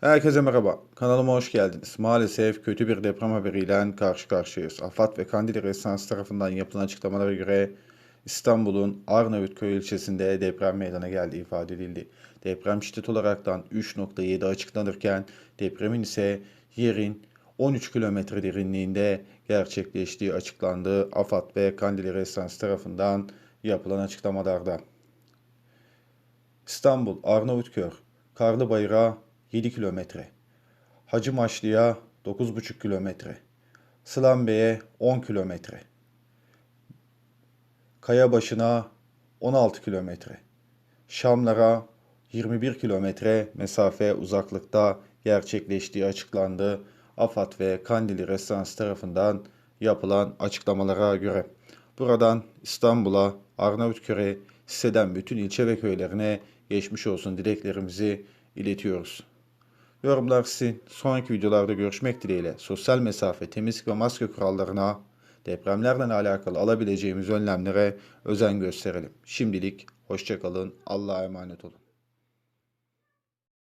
Herkese merhaba. Kanalıma hoş geldiniz. Maalesef kötü bir deprem haberiyle karşı karşıyayız. AFAD ve Kandil Resans tarafından yapılan açıklamalara göre İstanbul'un Arnavutköy ilçesinde deprem meydana geldiği ifade edildi. Deprem şiddet olaraktan 3.7 açıklanırken depremin ise yerin 13 kilometre derinliğinde gerçekleştiği açıklandı. AFAD ve Kandil Resans tarafından yapılan açıklamalarda. İstanbul, Arnavutköy, Karlıbayır'a 7 kilometre, Hacı Maşlı'ya 9,5 kilometre, Sılambey'e 10 kilometre, Kayabaşı'na 16 kilometre, Şamlar'a 21 kilometre mesafe uzaklıkta gerçekleştiği açıklandı. AFAD ve Kandili Restans tarafından yapılan açıklamalara göre. Buradan İstanbul'a, Arnavutköy'e, hisseden bütün ilçe ve köylerine geçmiş olsun dileklerimizi iletiyoruz. Yorumlar sizin. Sonraki videolarda görüşmek dileğiyle sosyal mesafe, temizlik ve maske kurallarına, depremlerle alakalı alabileceğimiz önlemlere özen gösterelim. Şimdilik hoşçakalın. Allah'a emanet olun.